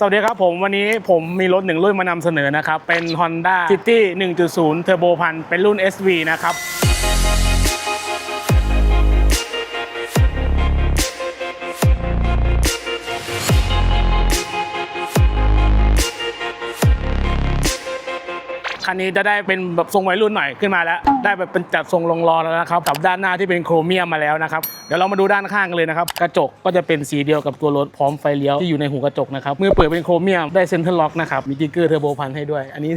สวัสดีครับผมวันนี้ผมมีรถหนึ่งรุ่นมานำเสนอนะครับ เป็น Honda City 1.0 Turbo พันเป็นรุ่น SV นะครับ คันนี้จะได้เป็นแบบทรงวัยรุ่นหน่อยขึ้นมาแล้ว ได้แบบเป็นจัดทรงลงล้อแล้วนะครับกับด้านหน้าที่เป็นโครเมียมมาแล้วนะครับเดี๋ยวเรามาดูด้านข้างกันเลยนะครับกระจกก็จะเป็นสีเดียวกับตัวรถพร้อมไฟเลี้ยวที่อยู่ในหูกระจกนะครับเมื่อเปิดเป็นโครเมียมได้เซ็นเตอร์ล็อกนะครับมีกิ๊กเกอร์เทอร์โบพันให้ด้วย อันนี้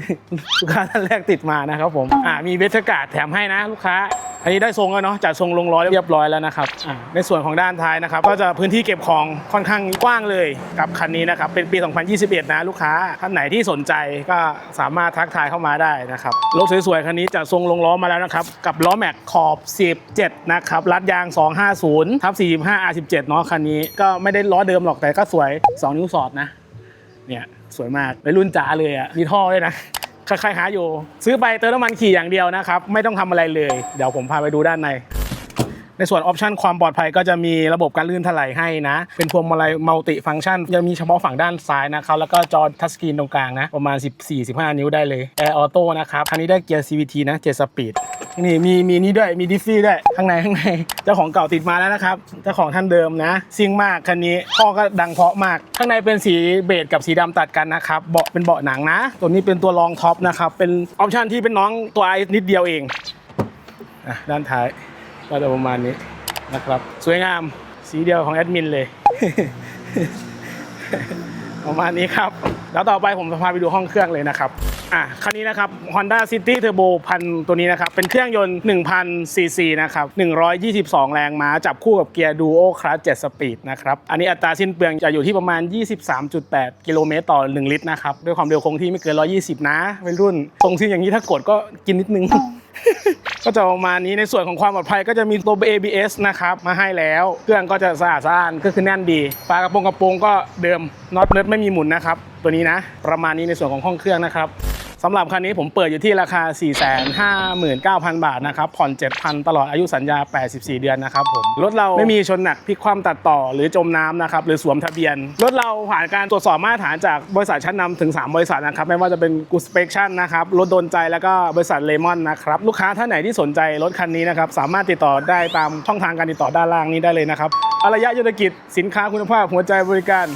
ลูกค้าท่านแรกติดมานะครับผมอ่ามีเวทการ์ดแถมให้นะลูกค้าอันนี้ได้ทรงแล้วเนาะจัดทรงลงล้อยเรียบร้อยแล้วนะครับในส่วนของด้านท้ายนะครับก็จะพื้นที่เก็บของค่อนข้างกว้างเลยกับคันนี้นะครับเป็นปี 2021 นะลูกค้าท่านไหนที่สนใจก็สามารถทักทายเข้ามาได้นะครับรถสวยๆคันนี้จะทรงลงล้อมาแล้วนะครับ กับล้อแม็กขอบ 17 นะครับรัดยาง 250ทับ45 R17 เนาะคันนี้ก็ไม่ได้ล้อเดิมหรอกแต่ก็สวย 2 นิ้วสอดนะเนี่ยสวยมากไปรุ่นจ๋าเลยอะมีท่อด้วยนะใครๆหาอยู่ ซื้อไปเติมน้ำมันขี่อย่างเดียวนะครับ ไม่ต้องทำอะไรเลย เดี๋ยวผมพาไปดูด้านใน ในส่วนออปชันความปลอดภัยก็จะมีระบบการลื่นถลายให้นะ เป็นพวงมาลัยมัลติฟังก์ชันจะมีเฉพาะฝั่งด้านซ้ายนะครับ แล้วก็จอทัชสกรีนตรงกลางนะ ประมาณ 14-15 นิ้วได้เลยแอร์ออโต้นะครับคันนี้ได้เกียร์ CVT นะ7สปีดนี่มีมีนี่ด้วยมีดิฟฟี่ด้วยข้างในข้างในเจ้าของเก่าติดมาแล้วนะครับเจ้าของท่านเดิมนะซิ่งมากคันนี้พ่อก็ดังเพาะมาก ข้างในเป็นสีเบจกับสีดำตัดกันนะครับเบาะเป็นเบาะหนังนะ ตัวนี้เป็นตัวรองท็อปนะครับเป็นออปชันที่เป็นน้องตัวไอนิดเดียวเองอด้านท้าย ก็จะประมาณนี้นะครับ สวยงามสีเดียวของแอดมินเลย ประมาณนี้ครับ แล้วต่อไปผมจะพาไปดูห้องเครื่องเลยนะครับอะคันนี้นะครับ Honda City Turbo พันตัวนี้นะครับ เป็นเครื่องยนต์1,000ซีซีนะครับ 122 แรงม้า จับคู่กับเกียร์ Duo Clutch 7 Speed นะครับ อันนี้อัตราสิ้นเปลืองจะอยู่ที่ประมาณ 23.8 กิโลเมตรต่อ 1 ลิตรนะครับ ด้วยความเร็วคงที่ไม่เกิน 120 นะเป็นรุ่นตรงที่อย่างนี้ถ้ากดก็กินนิดนึง ก็จะประมาณนี้ในส่วนของความปลอดภัยก็จะมีตัว ABS นะครับมาให้แล้ว เครื่องก็จะสะอาดสะอ้านก็คือแน่นดีฝากระโปรงกระโปรงก็เดิมน็อตเนิร์ดไม่มีหมุนนะครับตัวนี้นะ ประมาณนี้ในส่วนของห้องเครื่องนะครับ สำหรับคันนี้ผมเปิดอยู่ที่ราคา 459,000 บาทนะครับ ผ่อน 7,000 ตลอดอายุสัญญา 84 เดือนนะครับผม รถเราไม่มีชนหนักพิกคว่ำตัดต่อหรือจมน้ำนะครับ หรือสวมทะเบียน รถเราผ่านการตรวจสอบมาตรฐานจากบริษัทชั้นนำถึง 3 บริษัทนะครับ ไม่ว่าจะเป็น Good Inspection นะครับ รถโดนใจแล้วก็บริษัทเลมอนนะครับ ลูกค้าท่านไหนที่สนใจรถคันนี้นะครับ สามารถติดต่อได้ตามช่องทางการติดต่อด้านล่างนี้ได้เลยนะครับอารยะยุทธกิจสินค้าคุณภาพหัวใจบริการ